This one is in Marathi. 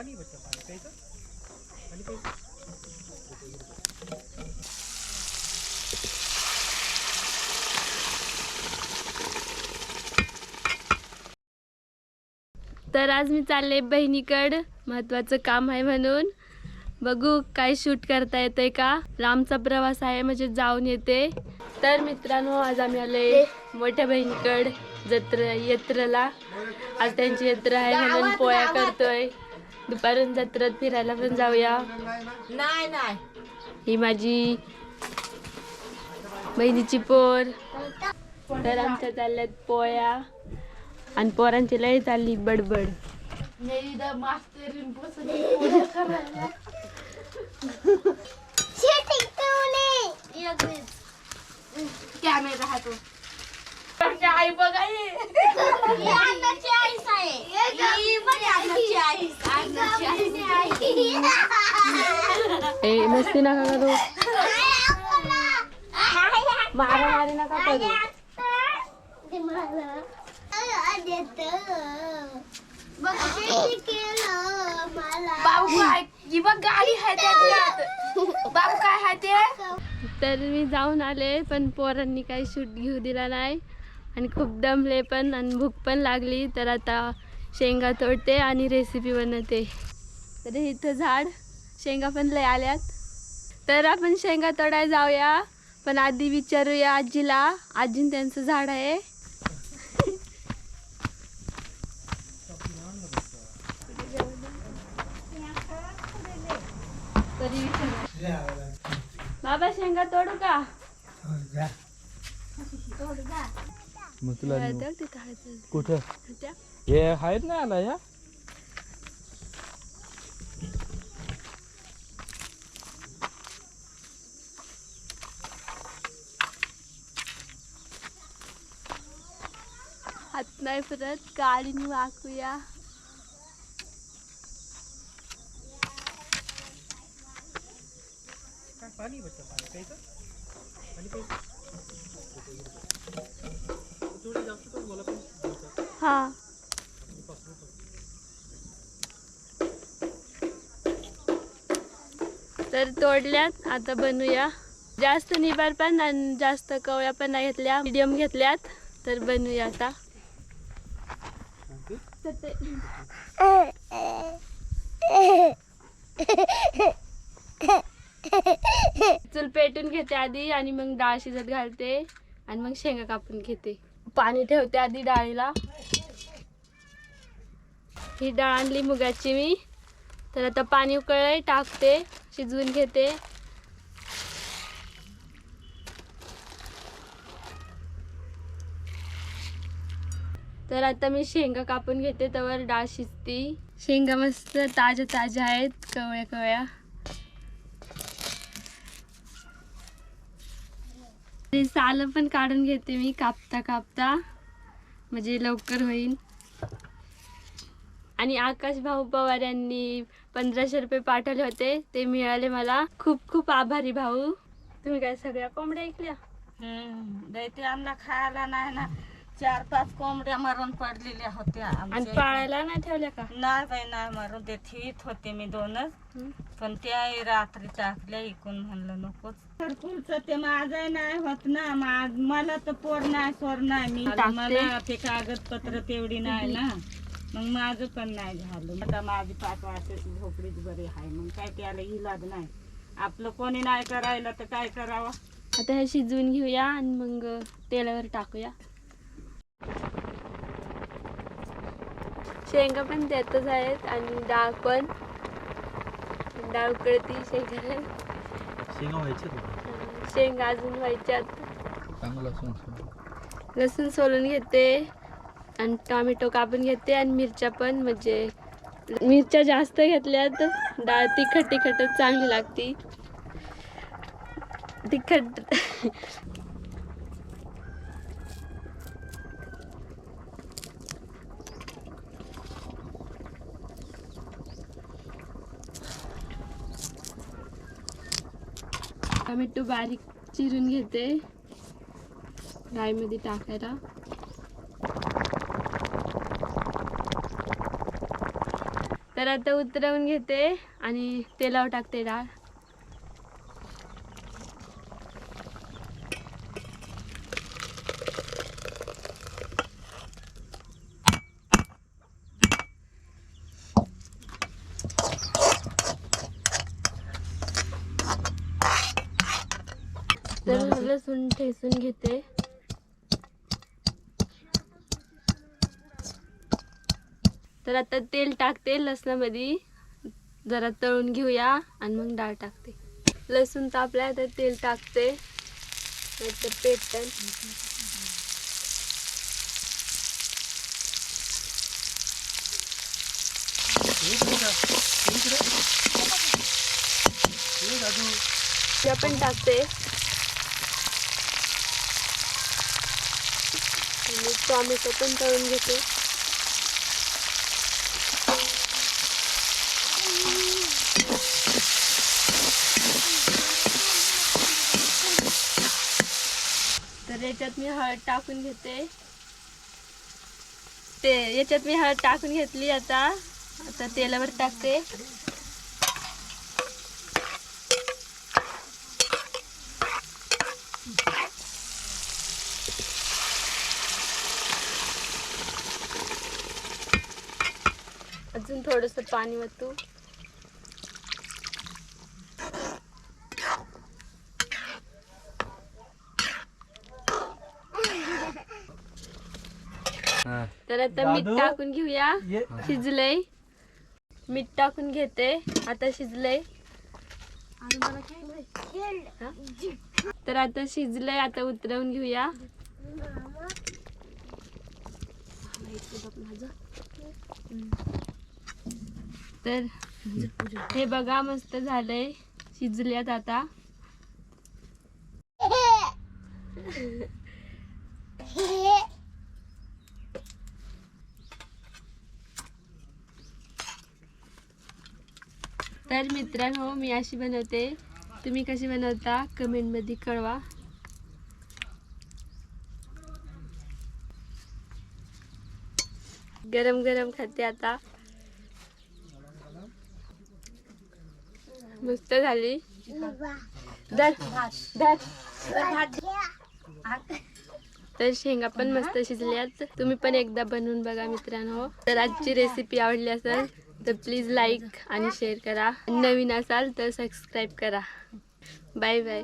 पाणी बच्चा पाणी प्यायचं पाणी प्यायचं तर आज मी चालले बहिणीकड महत्वाचं काम आहे म्हणून. बघू काय शूट करता येतंय का? लांबचा प्रवास आहे म्हणजे जाऊन येते. तर मित्रांनो आज आम्ही आलोय मोठ्या बहिणीकड जत्र यत्रला. आज त्यांची यत्र आहे म्हणून पोळ्या करतोय. दुपारून जत्रेत फिरायला पण जाऊया. नाही नाही. ही माझी बहिणीची पोर. तर आमच्या चालल्यात पोळ्या आणि पोरांची लय चालली बडबड. कॅमेरा हा. तो आई बघा ए मस्ती नका करू? मारा मारी नका करू? बाबू काय ही बघ गाडी आहे त्याच्यात बाबू काय आहे ते? तर मी जाऊन आले पण पोरांनी काही शूट घेऊ दिला नाही. आणि खूप दमले पण आणि भूक पण लागली. तर आता शेंगा तोडते आणि रेसिपी बनवते. तर इथं झाड. शेंगा पण लय आल्यात. तर आपण शेंगा तोडायला जाऊया. पण आधी विचारूया आजीला. आजीन त्यांचं झाड आहे. बाबा शेंगा तोडू का? मग तुला कुठं? हे आहेत ना आला या नाही फिरत गाडीने वाकूया काय पाणी बच्चा पाणी प्यायचं पाणी प्यायचं थोडी जास्त पण मला पण द्यायचं. हा। तर तोडल्यात आता बनवूया. जास्त निबार पण आणि जास्त कवळ्या पण नाही घेतल्या. मिडियम घेतल्यात तर बनवूया आता. चूल पेटून घेते आधी आणि मग डाळ शिजत घालते आणि मग शेंगा कापून घेते. पाणी ठेवते आधी डाळीला. ही डाळ आणली मुगाची मी. तर आता पाणी उकळलंय टाकते शिजवून घेते. तर आता मी शेंगा कापून घेते त्यावर डाळ शिजती. शेंगा मस्त ताज्या ताज्या आहेत कवळ्या कवळ्या ते सालं पण काढून घेते मी कापता कापता म्हणजे लवकर होईल आणि आकाश भाऊ पवार यांनी पंधराशे रुपये पाठवले होते ते मिळाले मला. खूप खूप आभारी भाऊ. तुम्ही काय सगळ्या कोंबड्या ऐकल्या? दैते आमला खायला नाही ना. चार पाच कोंबड्या मरून पडलेल्या होत्या आणि आमच्या पाळायला नाही ठेवल्या का? नाही बाई नाही मरून देत. हित होते मी दोनच. हं. पण त्या रात्री टाकल्या इकून म्हणलं नकोच. घरकुलचं ते माझं नाही होत ना. मा- मला तर पोर नाही सोर नाही. मी टाकते. मला ते कागदपत्र तेवढी नाही ना. मग माझं पण नाही झालं. आता माझी पाच वर्षाची झोपडीच बरी आहे. मग काय त्याला इलाज नाही. आपलं कोणी नाही करायला तर काय करावं? आता हे शिजवून घेऊया आणि मग तेलावर टाकूया. शेंगा पण त्यातच आहेत आणि डाळ पण. डाळ उकळती शेंगा. शेंगा व्हायचे तुला शेंगा अजून व्हायच्यात लसूण सोलून घेते आणि टोमॅटो कापून घेते आणि मिरच्या पण म्हणजे मिरच्या जास्त घेतल्यात डाळ तिखट तिखटच चांगली लागती. तिखट टोमॅटो बारीक चिरून घेते. डाळीमध्ये टाकायला. तर आता उतरवून घेते आणि तेलावर टाकते डाळ तर लसूण घेते. तर आता तेल टाकते लसणामध्ये. जरा तळून घेऊया आणि मग डाळ टाकते. लसूण तापल्या तर तेल टाकते. नाहीतर पेटन पण टाकते. आणि टॉमॅटो पण तळून घेते. तर याच्यात मी हळद टाकून घेते. ते याच्यात मी हळद टाकून घेतली आता. आता तेलावर टाकते. अजून थोडस पाणी वतू तर आता मीठ? टाकून घेऊया. शिजलंय. मीठ टाकून घेते. आता शिजलंय. हा? तर आता शिजलंय. आता उतरवून घेऊया. तर हे बघा मस्त झालंय. शिजल्यात आता. तर मित्रांनो मी अशी बनवते. तुम्ही कशी बनवता कमेंटमध्ये कळवा. गरम गरम खाते आता. मस्त झाली धर, धर. तर शेंगा पण मस्त शिजल्यात. तुम्ही पण एकदा बनवून बघा मित्रांनो. तर आजची रेसिपी आवडली असेल तर प्लीज लाईक आणि शेअर करा. नवीन असाल तर सबस्क्राईब करा. Bye bye